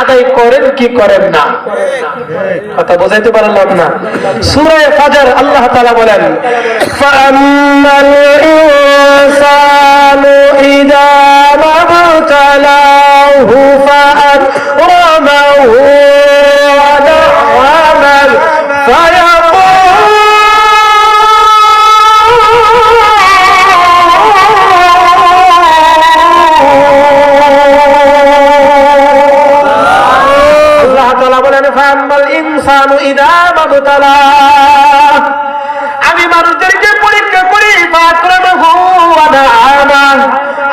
আদায় করেন কি করেন না? কথা বোঝাইতে পারলাম না। সুরায় ফাজার আল্লাহ তালা বলেন, ফাআম্মাল ইনসানু ইযা মাবতালাহু ফাআকরামাহু ইনসানু ইদা মাবতালা। আমি মানুষদেরকে পরীক্ষা করি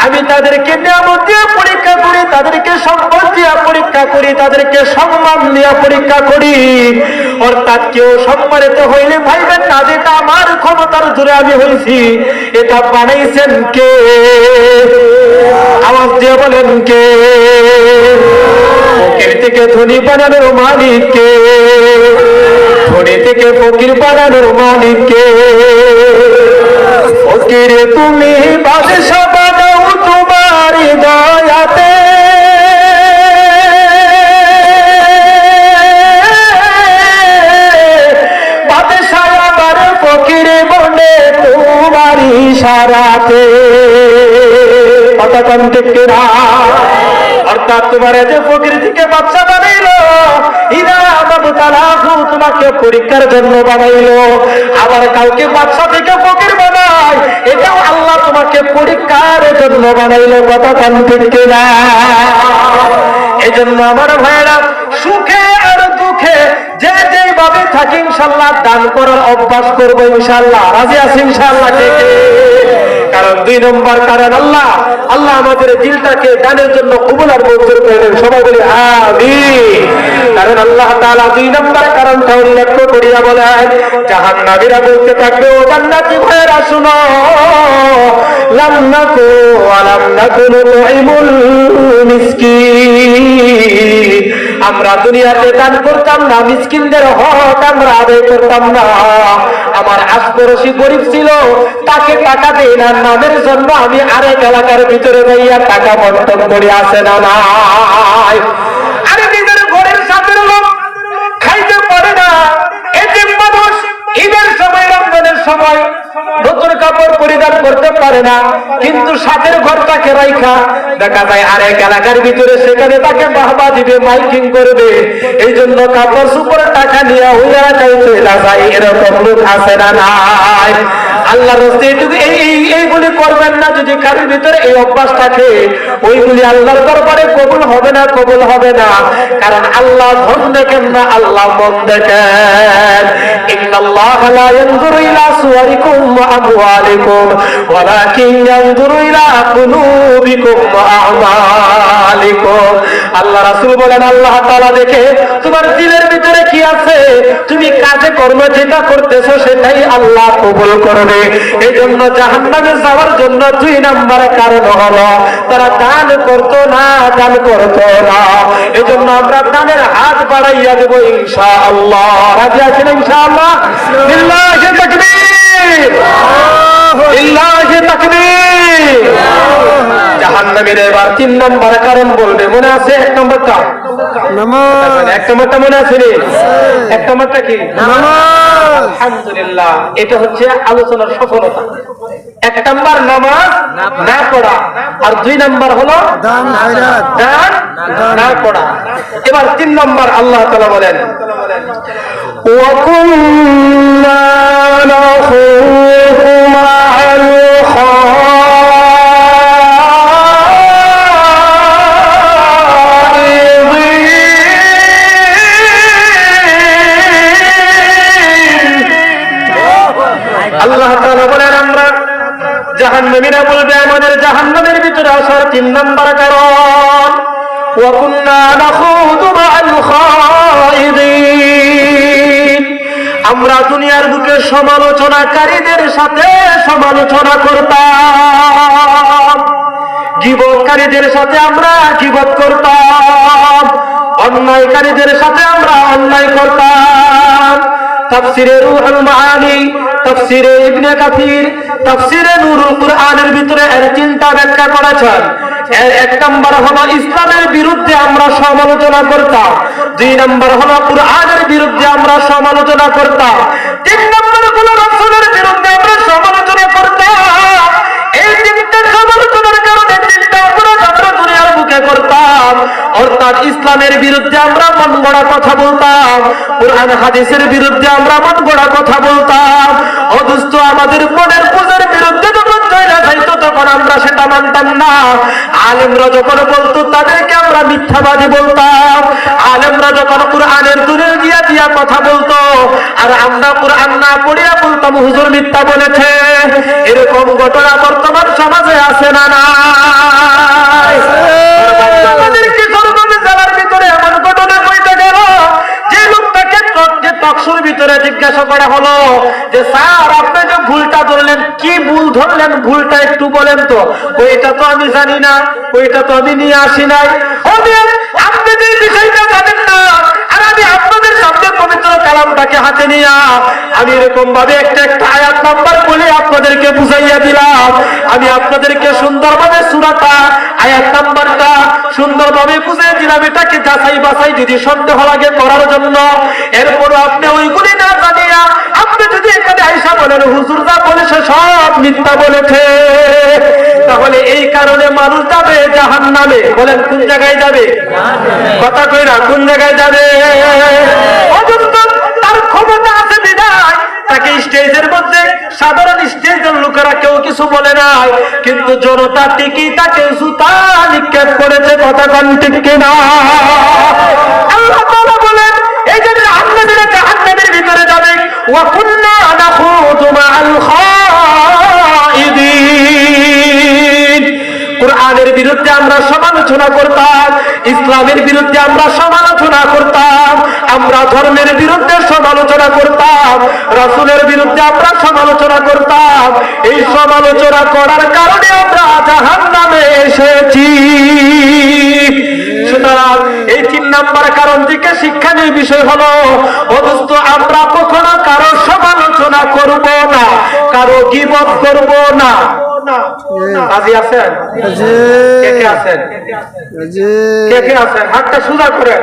আমি তাদেরকে নিয়ামত দিয়ে পরীক্ষা করি, তাদেরকে সব পরীক্ষা করি, তাদেরকে সম্মান দিয়ে পরীক্ষা করি। অর্থাৎ কেউ সম্মানিত হইলে ভাইবেন না, যেটা আমার ক্ষমতার জোরে আমি হয়েছি এটা বানাইছেন কে? আওয়াজ দিয়ে বলেন কে? থেকে ধনী বানানোর মালিককে ধনী থেকে ফকির বানানোর মালিককে ফকির, তুমি বাদশা বানাও তোমার দয়াতে। তোমার ইশারাতে কথা ঠিক না অর্থাৎ তোমার যে থেকে বাচ্চা বানাইলো ইরা তোমাকে পরীক্ষার জন্য বানাইলো। আবার কাউকে বাচ্চা থেকে ফকির বানায়, এটাও আল্লাহ তোমাকে পরীক্ষার জন্য বানাইলো। কথা কান ঠিক না এই জন্য আমার ভাইরা সুখে আর যে যেভাবে থাকি ইনশাল্লাহ দান করার অভ্যাস করব ইনশাল্লাহ। রাজি আছি ইনশাল্লাহ? কারণ দুই নম্বর কারণ আল্লাহ আল্লাহ আমাদের দিলটাকে দানের জন্য কবুল আর মঞ্জুর করে সবাই বলি আমি কারণ আল্লাহ তাআলা দুই নম্বর কারণটা উল্লেখ করিয়া বলেন জাহান নামীরা বলতে থাকবে, ও জান্নাতি ভাইয়েরা, শুনো। লাম নাকু আলাম নাকুন তুইমুল আমরা দুনিয়াতে দান করতাম না, মিসকিনদের হক আমরা আদায় করতাম না। আমার আশপড়শি গরিব ছিল, তাকে টাকা দেই না, নামের জন্য আমি আরেক এলাকার ভিতরে যাইয়া টাকা বন্টন করে আসে না নাই? আরে নিজের ঘরের সাথে খাইতে পারে না। ঈদের সময় রমজানের সময় নতুন কাপড় পরিধান করতে পারে না, কিন্তু সাথের ঘরটাকে রাইখা, দেখা যায় আরেক এলাকার ভিতরে সেখানে তাকে বাহবা দিবে, মাইকিং করবে। এই জন্য কাপড় সুপরে টাকা নিয়ে হইয়া চাইতে যায়, এরকম লোক আছে না নাই। আল্লাহ রস্তে এই- এইগুলি করবেন না, যদি কারোর ভিতরে এই অভ্যাস থাকে, ওইগুলি আল্লাহর দরবারে কবুল হবে না, কবুল হবে না। কারণ আল্লাহ ধন দেখেন না, আল্লাহ মন দেখেন। ইন্নাল্লাহ ইয়ানজুরু ইলা সুওয়ারিকুম ওয়া আমওয়ালিকুম ওয়ালাকিন ইয়ানজুরু ইলা কুলুবিকুম ওয়া আমালিকুম আল্লাহ রাসূল বলেন, আল্লাহ তাআলা দেখে, তোমার দিলের ভিতরে কি আছে? তুমি কাজে কর্মে যেটা করতেছো, সেটাই আল্লাহ কবুল করবে। এই জন্য জাহান্নামে যাওয়ার জন্য দুই নাম্বার কারণ হলো, তারা দান করতো না, দান করতো না। এই জন্য আমরা দানের হাত বাড়াইয়া দেব ইনশাআল্লাহ। রাজি আছেন ইনশাআল্লাহ? লিল্লাহি তাকবীর। লিল্লাহি তাকবীর। জাহান্নামের এবার তিন নম্বর কারণ বলবে মনে আছে? এক নম্বরটা? এক নম্বরটা মনে আছে রে? এক নম্বরটা কি? আলহামদুলিল্লাহ এটা হচ্ছে আলোচনার সফলতা। এক নাম্বার নামাজ না পড়া। আর দুই নাম্বার হলো দান না পড়া। এবার তিন নাম্বার আল্লাহ তাআলা বলেন وكنا نخوض مع الخائضين আল্লাহ তাআলা বলেন আমরা জাহান্নামীরা বলবে আমাদের জাহান্নামের ভিতরে আসার তিন নাম্বার কারণ وكنا نخوض مع الخائضين আমরা দুনিয়ার বুকে সমালোচনাকারীদের সাথে সমালোচনা করতাম। জীবনকারীদের সাথে আমরা জীবত করতাম। অন্যায়কারীদের সাথে আমরা অন্যায় করতাম। তাফসিরে রুহুল মাআনি, তাফসিরে ইবনে কাসির, তাফসিরে নুরুল কুরআনের ভিতরে এর চিন্তা ব্যাখ্যা করেছেন। এক নম্বর হলো ইসলামের বিরুদ্ধে আমরা সমালোচনা করতাম। দুই নম্বর হলো কুরআনের বিরুদ্ধে আমরা সমালোচনা করতাম। তিন নম্বর বিরুদ্ধে আমরা সমালোচনা করতাম। এই তিনটা সমালোচনার কারণে তিনটা অপরাধ আমরা দুনিয়ার করতাম। অর্থাৎ ইসলামের বিরুদ্ধে আমরা মন গড়া কথা বলতাম। কোরআন, হাদিসের বিরুদ্ধে আমরা মন গড়া কথা বলতাম। অদুস্থ আমাদের মনের পূজার বিরুদ্ধে চলে যাইতো তখন আমরা সেটা মানতাম না। আলেমরা যখন বলতো তাদেরকে আমরা মিথ্যাবাদী বলতাম। আলেমরা যখন কোরআনের দূরে দিয়া দিয়া কথা বলতো আর আমরা কোরআন না পড়িয়া বলতাম হুজুর মিথ্যা বলেছে। এরকম ঘটনা বর্তমান সমাজে আছে না নাই? আমাদের কিশোরগঞ্জ জেলার ভিতরে এমন ঘটনা হইতে যে তকসুর ভিতরে জিজ্ঞাসা করা হলো যে, স্যার, আপনি যে ভুলটা ধরলেন, কি ভুল ধরলেন? ভুলটা একটু বলেন তো। ওইটা তো আমি জানি না, ওইটা তো আমি নিয়ে আসি নাই। কালামটাকে হাতে নিয়ে আমি এরকম ভাবে একটা একটা আয়াত নাম্বার বলে আপনাদেরকে বুঝাইয়া দিলাম। আমি আপনাদেরকে সুন্দরভাবে সুরাটা, আয়াত নাম্বারটা সুন্দরভাবে বুঝিয়ে দিলাম। এটাকে যাচাই বাছাই যদি সন্দেহ লাগে করার জন্য। এরপরও আপনি ওইগুলি না জানিয়া, আপনি যদি এখানে আইসা বলেন, হুজুর যা বলেছে সব মিথ্যা বলেছে। তাহলে এই কারণে মানুষ যাবে জাহান নামে বলেন, কোন জায়গায় যাবে? কথা কই না, কোন জায়গায় যাবে? তাকে স্টেজের মধ্যে সাধারণ স্টেজের লোকেরা কেউ কিছু বলে নাই কিন্তু জনতা টিকি তাকে সুতা নিক্ষেপ করেছে, কথা কন ঠিক কিনা? বলেন, এই যে জাহান্নামীরা জাহান্নামের ভিতরে যাবে। বিরুদ্ধে আমরা সমালোচনা করতাম, ইসলামের বিরুদ্ধে আমরা সমালোচনা করতাম। আমরা ধর্মের বিরুদ্ধে সমালোচনা করতাম, রাসূলের বিরুদ্ধে আমরা সমালোচনা করতাম। এই সমালোচনা করার কারণে আমরা জাহান্নামে এসেছি। সুতরাং এই তিন নাম্বার কারণ থেকে শিক্ষণীয় বিষয় হলো অবস্থ আমরা কখনো কারও সমালোচনা করব না, কারও গিবত করব না। রাজি আছেন? কে কে আছেন? কে কে আছেন? হাতটা সোজা করেন।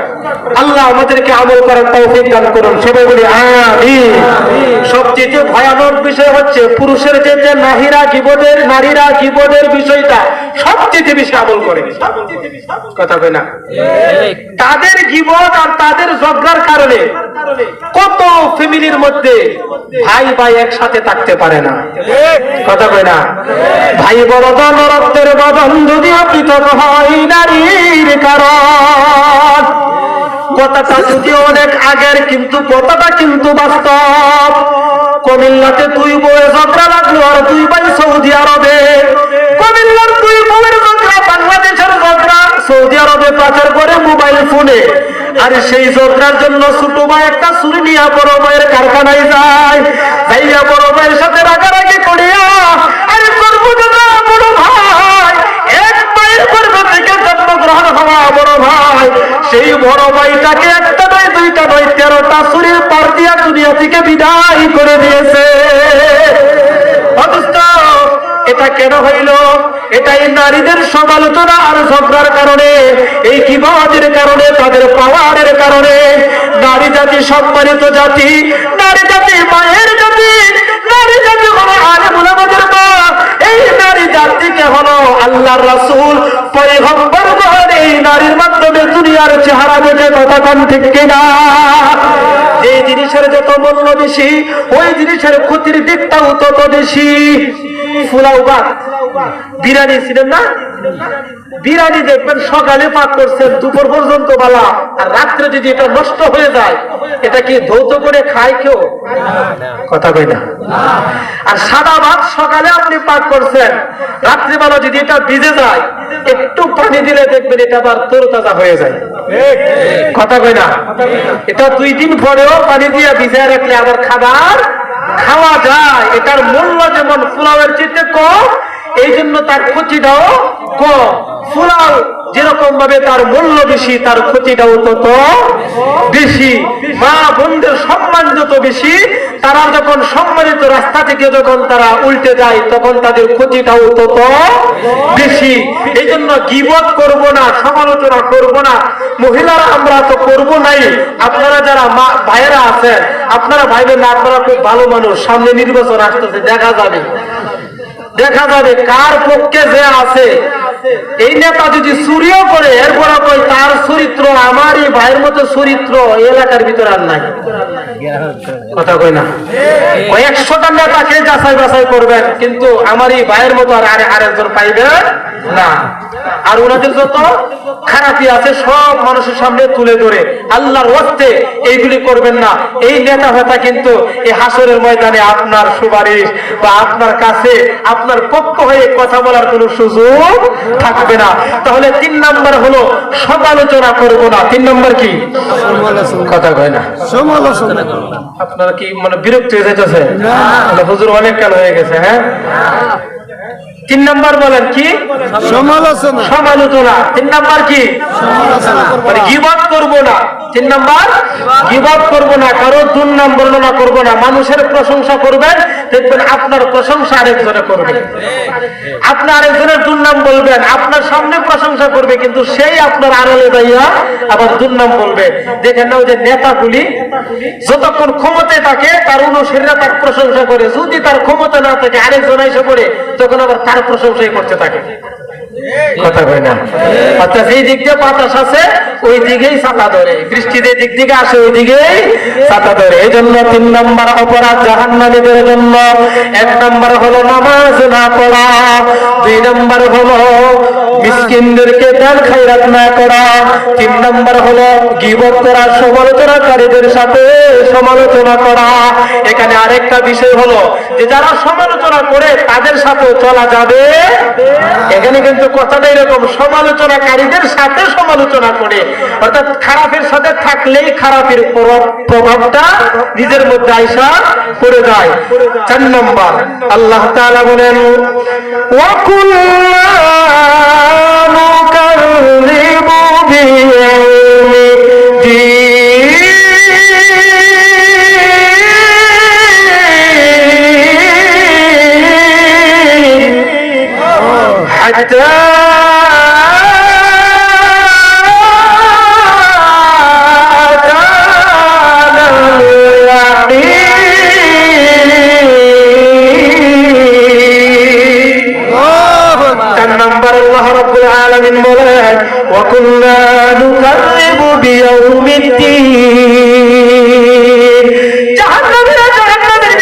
আল্লাহ আমাদেরকে আমল করার তৌফিক দান করুন। সবাই বলি আমিন। সবচেয়ে ভয়ানক বিষয় হচ্ছে পুরুষের যে যে নারীরা জীবনের নারীরা জীবনের বিষয়টা সবচেয়ে বেশি আমল করে। কথা কই না? তাদের জীবন আর তাদের ঝগড়ার কারণে কত ফ্যামিলির মধ্যে ভাই ভাই একসাথে থাকতে পারে না। কথা কই না? ভাই বড় দল রক্তের বদন যদি পৃথক হয় নারীর কারণ। কথাটা যদি অনেক আগের, কিন্তু কথাটা কিন্তু বাস্তব। কমিল্লাতে দুই বউয়ে ঝগড়া লাগল আর দুই ভাই সৌদি আরবে। কমিল্লার দুই বউয়ের ঝগড়া বাংলাদেশের ঝগড়া। সৌদি আরবে পাচার করে মোবাইল ফোনে। আর সেই ঝগড়ার জন্য ছোট ভাই একটা ছুরি নিয়ে বড় ভাইয়ের কারখানায় যায়। যাইয়া বড় ভাইয়ের সাথে রাগারাগি করিয়া, আরে বড় ভাই। সেই বড় ভাইটাকে একটা নয়, দুইটা নয়, তেরোটা ছুরির পার দিয়া দুনিয়া থেকে বিদায় করে দিয়েছে। এটা কেন হইল? এটাই নারীদের সমালোচনা আর ঝগড়ার কারণে, এই কিবাদের কারণে, তাদের পাওয়ারের কারণে। নারী জাতি, সম্মানিত জাতি, নারী জাতি, মায়ের জাতি, নারী জাতি হলো আলেমুল আমাদের মা। এই নারী জাতিকে হলো আল্লাহর রাসূল, পয়গম্বর নারীর মাধ্যমে দুনিয়ার চেহারা দেখে ততক্ষণ ঠিক কিনা? এই জিনিসের যত মূল্য বেশি, ওই জিনিসের ক্ষতির দিকটাও তত বেশি। ফুলাও বা বিরিয়ানি ছিলেন না? বিরিয়ানি দেখবেন সকালে পাক করছেন, দুপুর পর্যন্ত বালা, আর রাত্রে যদি এটা নষ্ট হয়ে যায়, এটা কি ধৌত করে খায় কেউ? কথা কই না। আর সাদা ভাত সকালে আপনি পাক করছেন, রাত্রিবেলা যদি এটা ভিজে যায়, একটু পানি দিলে দেখবেন এটা আবার তরতাজা হয়ে যায়। কথা কই না? এটা দুই দিন পরেও পানি দিয়ে ভিজে রাখলে আবার খাবার খাওয়া যায়। এটার মূল্য যেমন পোলাওয়ের চেয়ে কম এই জন্য তার ক্ষতিটাও কম পোলাও যেরকম ভাবে তার মূল্য বেশি, তার ক্ষতিটাও তত বেশি। মা বোনদের সম্মান যত বেশি, তারা যখন সম্মানিত রাস্তা থেকে যখন তারা উল্টে যায়, তখন তাদের ক্ষতিটাও তত বেশি। এই জন্য গিবত করব না, সমালোচনা করব না। মহিলারা আমরা তো করব নাই। আপনারা যারা মা, ভাইয়েরা আছেন, আপনারা ভাইবেন না, আপনারা খুব ভালো মানুষ। সামনে নির্বাচন আসতেছে, দেখা যাবে। দেখা যাবে কার পক্ষে যে আছে। এই নেতা যদি চুরিও করে, এরপর কই তার চরিত্র আমারই, ভাইয়ের মতো চরিত্র এলাকার ভিতরে আর নাই। কথা কই না। একশোটা নেতাকে যাচাই বাছাই করবেন, কিন্তু আমারই ভাইয়ের মতো আর আরেকজন পাইবেন না। আর ওনাদের যত খারাপি আছে, সব মানুষের সামনে তুলে ধরে। আল্লাহর ওয়াস্তে এইগুলি করবেন না। এই নেতা ভাতা কিন্তু এই হাসরের ময়দানে আপনার সুপারিশ বা আপনার কাছে, আপনার পক্ষ হয়ে কথা বলার কোনো সুযোগ থাকবে না। তাহলে তিন নাম্বার হলো সমালোচনা করব না। তিন নাম্বার কি? কথা কয় না। সমালোচনা আপনারা কি মানে বিরক্ত হয়ে যাইতেছে হুজুর অনেক কাল হয়ে গেছে হ্যাঁ? তিন নাম্বার বলেন কি? সমালোচনা। সমালোচনা। তিন নাম্বার কি? মানে গিবাদ করব না। তিন নাম্বার? গিবাদ করব না কারও দুর্নাম বর্ণনা করব না। মানুষের প্রশংসা করবেন দেখবেন আপনার প্রশংসা আরেকজনে করবে। আপনি আরেকজনের দুর্নাম বলবেন, আপনার সামনে প্রশংসা করবে, কিন্তু সেই আপনার আড়ালে যাইয়া আবার দুর্নাম বলবে। দেখেন না, ওই যে নেতাগুলি, যতক্ষণ ক্ষমতায় থাকে, তার অনুসারীরা তার প্রশংসা করে। যদি তার ক্ষমতা না থাকে, আরেকজন এসে পড়ে, তখন আবার তার প্রশংসাই করতে থাকে। কথা কয় না। অর্থাৎ যেই দিক দিয়ে বাতাস আছে, ওই দিকেই ছাতা ধরে। বৃষ্টি যে দিক দিকে আসে, ওই দিকেই ছাতা ধরে। এই জন্য তিন নম্বর অপরাধ জাহান্নামীদের জন্য। এক নম্বর হলো নামাজ না পড়া। দুই নম্বর হলো মিসকিনদেরকে দান খাইরাত না করা। তিন নম্বর হলো গিবত করা সমালোচনাকারীদের সাথে সমালোচনা করা। এখানে আরেকটা বিষয় হলো যে যারা সমালোচনা করে তাদের সাথে চলা যাবে। এখানে কিন্তু কথাটা এরকম, সমালোচনাকারীদের সাথে সমালোচনা করে। অর্থাৎ খারাপের সাথে থাকলেই খারাপের প্রভাবটা নিজের মধ্যে আইসা পড়ে যায়। চার নম্বর, আল্লাহ তাআলা বলেন ওয়াকুল্লা حتى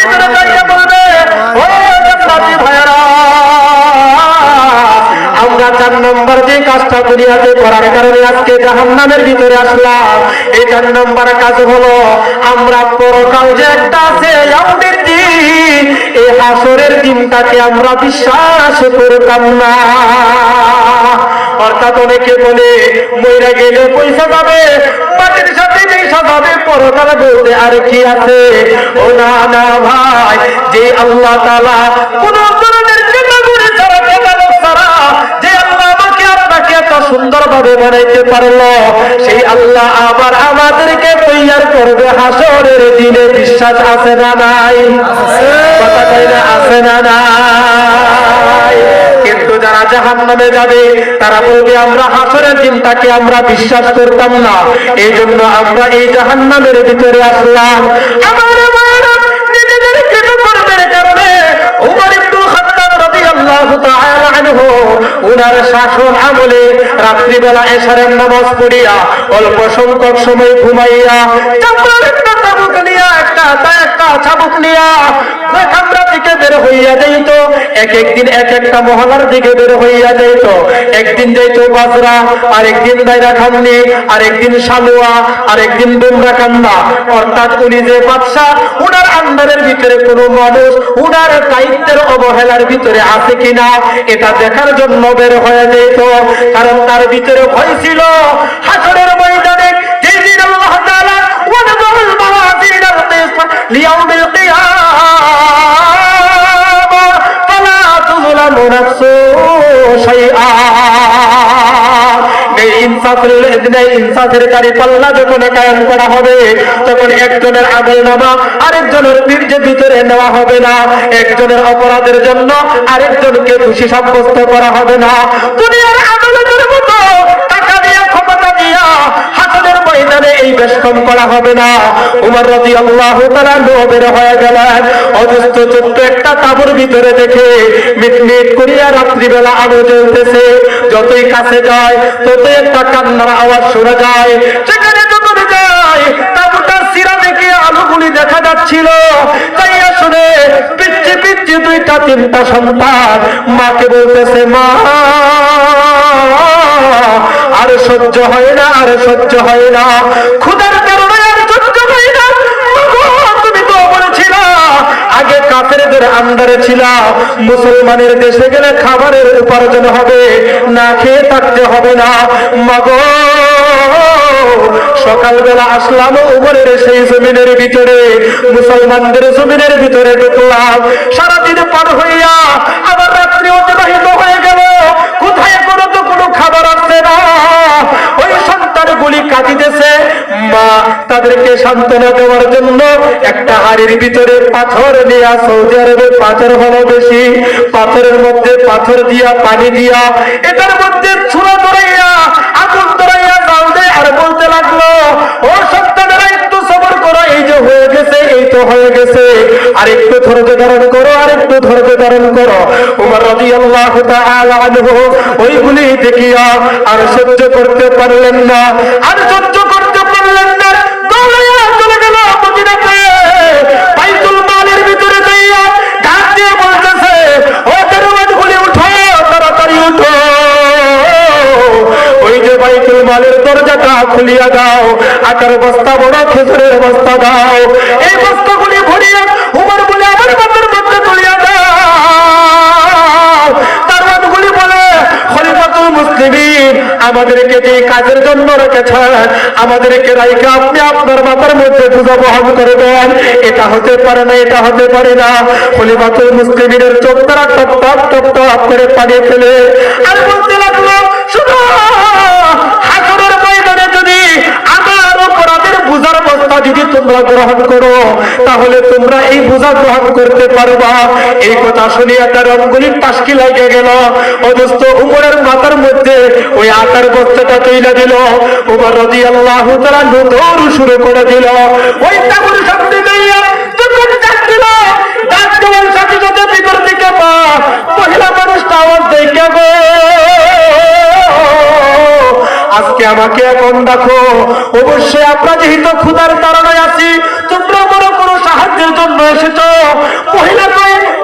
ভিতরে যাইয়া বলবে ও জান্নাতি ভাইরা আমরা চার নম্বর যে কাজটা দুনিয়াতে করার কারণে আজকে ভিতরে আসলাম এই চার কাজ হলো আমরা পরকাল যে একটা আছে ইয়াউমের দিন এই হাসরের আমরা বিশ্বাস করতাম না অর্থাৎ অনেকে বলে, মইরা গেলে পয়সা যাবে মাটির সাথে পয়সা যাবে পরকালে বলতে, আর কি আছে? ও না না ভাই, যে আল্লাহ তালা কোন আপনাকে এত সুন্দর ভাবে বানাইতে পারল। সেই আল্লাহ আবার আমাদেরকে তৈয়ার করবে হাসরের দিনে। বিশ্বাস আছে না নাই? আছে না নাই? কিন্তু যারা জাহান নামে যাবে, তারা বলবে, আমরা হাসরের দিনটাকে আমরা বিশ্বাস করতাম না। এই জন্য আমরা এই জাহান নামের ভিতরে আসলাম। আমার উনার শাসন আমলে রাত্রিবেলা এসারের নামাজ পড়িয়া অল্প সংখ্যক সময় ঘুমাইয়া একটা একটা চাবুক আমরা দিকে বের হইয়া যাইত। এক একদিন এক একটা মহলার দিকে বের হইয়া যাইত। একদিন যাইত বাজরা আর একদিন খান্নি আর একদিন সালুয়া আর একদিন অর্থাৎ উনি যে বাদশাহ, উনার আন্ডারের ভিতরে কোনো মানুষ, উনার দায়িত্বের অবহেলার ভিতরে আছে কিনা, এটা দেখার জন্য বের হয়ে যেত কারণ তার ভিতরে ভয় ছিল। হাসরের ময়দানে যেদিন আল্লাহ আল-কিসত লিয়াউমিল কিয়ামা ফালা তুযলামু নাফসুন শাইআ এই ইনসাফের দাড়ি পাল্লা যখন কায়েম করা হবে তখন একজনের আমল নামা আরেকজনের বীর্যের ভিতরে নেওয়া হবে না একজনের অপরাধের জন্য আরেকজনকে দোষী সাব্যস্ত করা হবে না দুনিয়ার আদালতের মতো টাকা দিয়ে ক্ষমতা দিয়া ময়দানে এই বেষ্টন করা হবে না। উমর রাজি আল্লাহ তারা বের হয়ে গেলেন। অজস্র ছোট্ট একটা তাবুর ভিতরে দেখে মিট মিট করিয়া রাত্রিবেলা আলো জ্বলতেছে। যতই কাছে যায়, ততই একটা কান্নার আওয়াজ শোনা যায়। সেখানে যখন যায়, তাবুটার সিরা দেখে আলোগুলি দেখা যাচ্ছিল। তাই আসলে পিচ্ছি পিচ্ছি দুইটা, তিনটা সন্তান মাকে বলতেছে, মা আর সহ্য হয় না, আর সহ্য হয় না। ক্ষুধার কারণে আর সহ্য হয় না। আগে কাফেরদের আন্ডারে ছিল। মুসলমানের দেশে গেলে খাবারের উপার্জন হবে, না খেয়ে থাকতে হবে না। মগ, সকালবেলা আসলাম উমরের সেই জমিনের ভিতরে। মুসলমানদের জমিনের ভিতরে ঢুকলাম। সারাদিন পার হইয়া আবার রাত্রি অতিবাহিত হয়ে গেল। কোনো খাবার আসছে না। ওই সন্তানগুলি কাঁদিতেছে। মা, তাদেরকে সান্ত্বনা দেওয়ার জন্য একটা হাড়ির ভিতরে পাথর নিয়ে সৌদি আরবে পাথর হলো বেশি। পাথরের মধ্যে পাথর দিয়া, পানি দিয়া, এটার মধ্যে ছুড়া ধরাইয়া, আগুন ধরাইয়া জাল দেয় আর বলতে লাগল, ও সন্তানেরা, একটু সবর করো। এই যে হয়ে গেছে, এই তো হয়ে গেছে। আর একটু ধৈর্য ধারণ করো, আরেকটু ধৈর্য ধারণ করো। উমর তাআলা আনহু ওইগুলি দেখিয়া আর সহ্য করতে পারলেন না। আর সহ্য করতে পারলেন না। যাইয়া উঠো ওই যে মালের দরজাটা খুলিয়া দাও, আকার বস্তা বড়, খেজুরের বস্তা দাও। এই বস্তাগুলি আমাদেরকে যে কাজের জন্য রেখেছেন, আমাদেরকে রাইকে আপনি আপনার মাথার মধ্যে পূজা বহন করে দেন। এটা হতে পারে না, এটা হতে পারে না। খলিফাতুল মুসলিমের চোখ তারা টপ টপ টপ টপ করে পানি ফেলে। আর বলতে লাগল, শুনো বুঝার বস্তা যদি তোমরা গ্রহণ করো, তাহলে তোমরা এই বোঝা গ্রহণ করতে পারবা। এই কথা শুনিয়া তার অঙ্গুলির টাসকি লাগে গেল। অবস্থ উমরের মাথার মধ্যে ওই আটার বস্তাটা তৈলা দিল। উমর রদি আল্লাহ তারা নতুন শুরু করে দিল। ওই তাগুর সামনে দিয়ে সাথে সাথে ভিতর দিকে পা মহিলা মানুষটা আওয়াজ দেখে গো। আজকে আমাকে এখন দেখো, অবশ্যই আমরা যেহেতু ক্ষুধার তাড়নায় আছি, তোমরা বড় কোনো সাহায্যের জন্য এসেছ। কই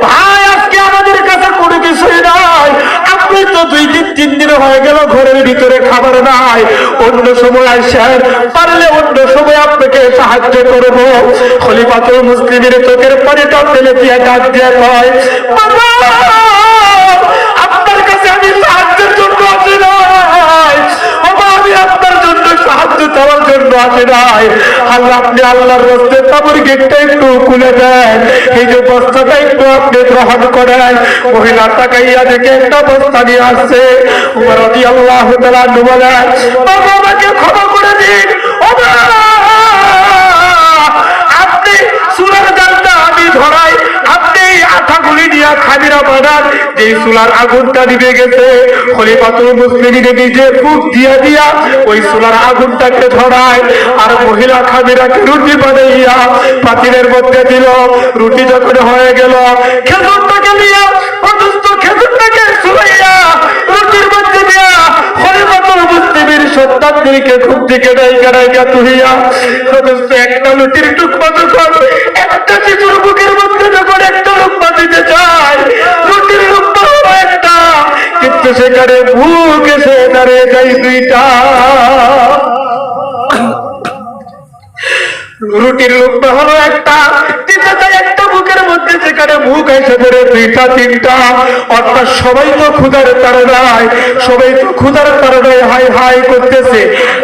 ভাই, আজকে আমাদের কাছে কোনো কিছুই নাই। আপনি তো দুই দিন, তিন দিন হয়ে গেল ঘরের ভিতরে খাবার নাই। অন্য সময় আসেন পারলে অন্য সময় আপনাকে সাহায্য করব। খলিফাতুল মুসলিমের চোখের পানিটা ফেলে দিয়ে ডাক দিয়ে কয় আপনার কাছে আমি সাহায্যের আপনার জন্য সাহায্য চাওয়ার জন্য আসি নাই। আল্লাহ আপনি আল্লাহর রস্তে তাবুর গেটটা একটু খুলে দেন। এই যে বস্তাটা একটু আপনি গ্রহণ করেন। মহিলা তাকাইয়া দেখে একটা বস্তা নিয়ে আসছে। উমর রদি আল্লাহ বলেন, বাবা, আমাকে ক্ষমা করে দিন! আপনি সুরার জালটা আমি ধরাই এই দিয়া খাবিরা বানান যে সুলার আগুনটা দিবে গেছে, খলিফাতুল মুসলিমিনে নিজে ফুক দিয়া দিয়া ওই সোলার আগুনটাকে ধরায়, আর মহিলা খাবিরাকে রুটি বানাইয়া পাতিলের মধ্যে দিল। রুটি যখন হয়ে গেল, খেজুরটাকে নিয়ে সন্তানদেরকে খুব দিকে একটা লুটির টুকমা একটা শিশুর বুকের মধ্যে যখন একটা লুকমা দিতে চায়, লুটির লুকমা হলো একটা। কিন্তু সেখানে বুক এসে দাঁড়িয়ে যায় দুইটা। রুটির লোকটা হলো একটা। দিতে মধ্যে যেখানে মুখ এসে ধরে দুইটা তিনটা, অর্থাৎ সবাই তো ক্ষুধার তারণায় সবাই তো ক্ষুধার তারণায় হাই হাই করতেছে।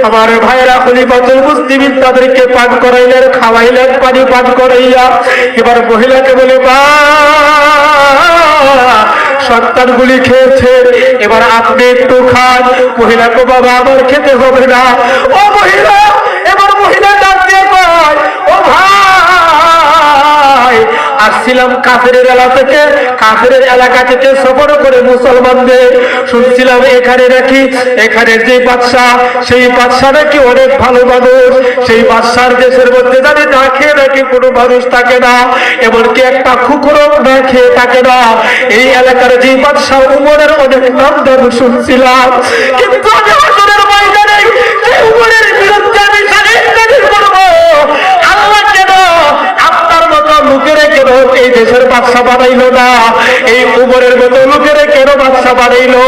আমার ভাইরা খলিফাতুল মুসলিমিন তাদেরকে পান করাইলেন, খাওয়াইলেন, পানি পান করাইয়া। এবার মহিলাকে বলে বা সন্তানগুলি খেয়েছে, এবার আপনি একটু খান। মহিলাকে বাবা, আমার খেতে হবে না। ও মহিলা, এবার মহিলা ডাক দিয়ে কয়, ও ভাই আসছিলাম কাফের এলাকা থেকে। কাফের এলাকা থেকে সফর করে মুসলমানদের। শুনছিলাম, এখানে নাকি এখানে যে বাদশাহ, সেই বাদশাহ নাকি অনেক ভালো মানুষ। সেই বাদশার দেশের মধ্যে জানি না খেয়ে নাকি কোনো মানুষ থাকে না। এমনকি একটা কুকুরও না খেয়ে থাকে না। এই এলাকার যে বাদশাহ, উমরের অনেক নাম দাম শুনছিলাম। কিন্তু আমি লোকেরে কেন এই দেশের বাদশা বানাইলো না? এই উমরের মতো লোকেরে কেন বাদশা বানাইলো?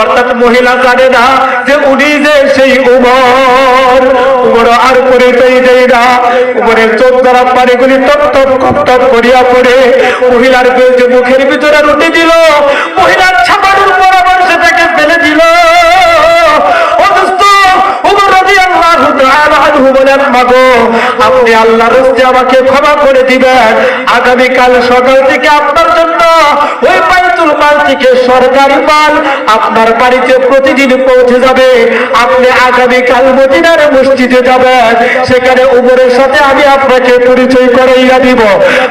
অর্থাৎ মহিলা জানে না যে উনি যে সেই উমর। উমর আর পরিচয় দেয় না। উমরের চোখ দ্বারা পানিগুলি টপ টপ কপ টপ করিয়া পড়ে। মহিলার যে মুখের ভিতরে রুটি দিল। মহিলার বলেন, মাগো, আপনি আল্লাহর রাস্তে আমাকে ক্ষমা করে দিবেন। আগামী কাল সকাল থেকে আপনার জন্য ওই বাইতুল মাল থেকে সরকারি মাল আপনার বাড়িতে প্রতিদিন পৌঁছে যাবে। আপনি আগামী কাল মদিনার মসজিদে যাবেন। সেখানে উমরের সাথে আমি আপনাকে পরিচয় করাইয়া দিব।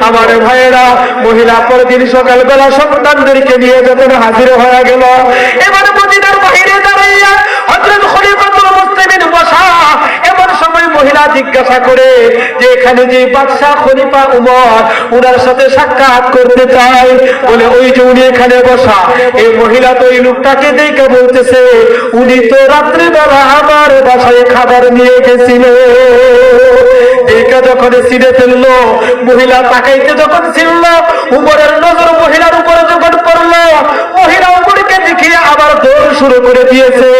আমার ভাইয়েরা, মহিলা পরদিন সকালবেলা সন্তানদেরকে নিয়ে যখন হাজির হয়ে গেল, এবার মদিনার বাহিরে দাঁড়াইয়া হযরত খলিফাতুল মুসলিমিন বসা এমন সময় মহিলা জিজ্ঞাসা করে যে এখানে যে বাদশাহ খলিফা উমর সাথে সাক্ষাৎ করতে বলে, ওই যে উনি এখানে বসা, এই মহিলা তো এই লোকটাকে দেখে বলতেছে, উনি তো রাত্রিবেলা আমার বাসায় খাবার নিয়ে গেছিল। দেখে যখন সিনে ফেলল, মহিলা তাকাইতে যখন ছিল উপরের নজর মহিলার উপরে যখন পড়ল মহিলা আবার দৌড় শুরু করে দিয়েছে।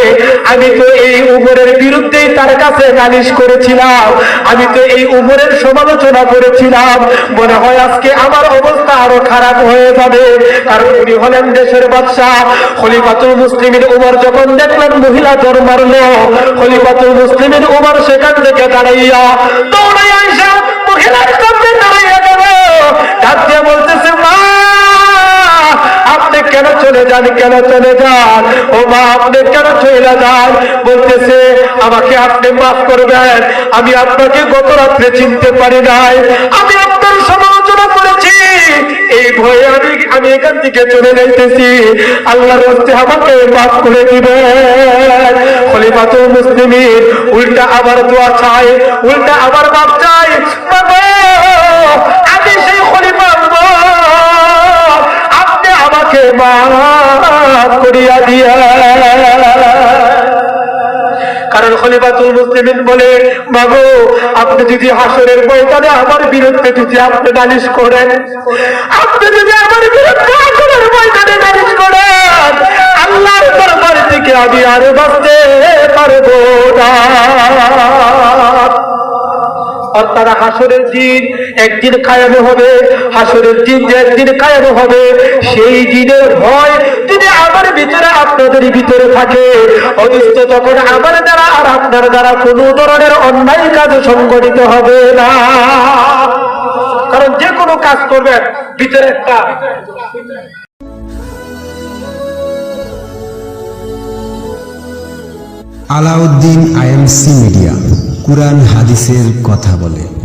আমি তো এই উপরের বিরুদ্ধেই তার কাছে নালিশ করেছিলাম। আমি তো এই উপরের সমালোচনা করেছিলাম। মনে হয় আজকে আমার অবস্থা আরও খারাপ হয়ে যাবে। কারণ উনি হলেন দেশের বাদশাহ। খলিফাতুল মুসলিমের উমর যখন দেখলেন মহিলা জ্বর মারলো, খলিফাতুল মুসলিমের উমর সেখান থেকে দাঁড়াইয়া দৌড়াই আইসা মহিলার সামনে দাঁড়াইয়া গেল। ডাক দিয়ে বলতেছে, মা! চলে যান, কেন চলে যান? ও মা, আপনি কেন চলে যান? বলতেছে, আমাকে আপনি মাফ করবেন, আমি আপনাকে গত রাত্রে চিনতে পারি নাই। আমি আপনার সমালোচনা করেছি। এই ভয়ে আমি আমি এখান থেকে চলে যাইতেছি। আল্লাহর হস্তে আমাকে মাফ করে দিবেন। খলিফাতুল মুসলিমিন উল্টা আবার দোয়া চাই উল্টা আবার মাফ চাই আমি সেই খলিফা আমাকে করিয়া দিয়া। কারণ খলিফাতুল মুসলিমিন বলে, মাগো, আপনি যদি হাসরের ময়দানে আমার বিরুদ্ধে যদি আপনি নালিশ করেন, আপনি যদি আমার বিরুদ্ধে হাসরের ময়দানে নালিশ করেন, আল্লাহর দরবার থেকে আমি আর বাঁচতে অর্থাৎ হাসরের দিন একদিন কায়ানো হবে, হাসরের দিন যে একদিন কায়ানো হবে, সেই দিনের ভয় যদি আমার ভিতরে আপনাদের ভিতরে থাকে। অনিষ্ট তখন আমার দ্বারা আর আপনার দ্বারা কোনো ধরনের অন্যায় কাজ সংগঠিত হবে না। কারণ যে কোনো কাজ করবেন, ভিতরে একটা আলাউদ্দিন আইএমসি মিডিয়া। কুরআন হাদিসের কথা বলে।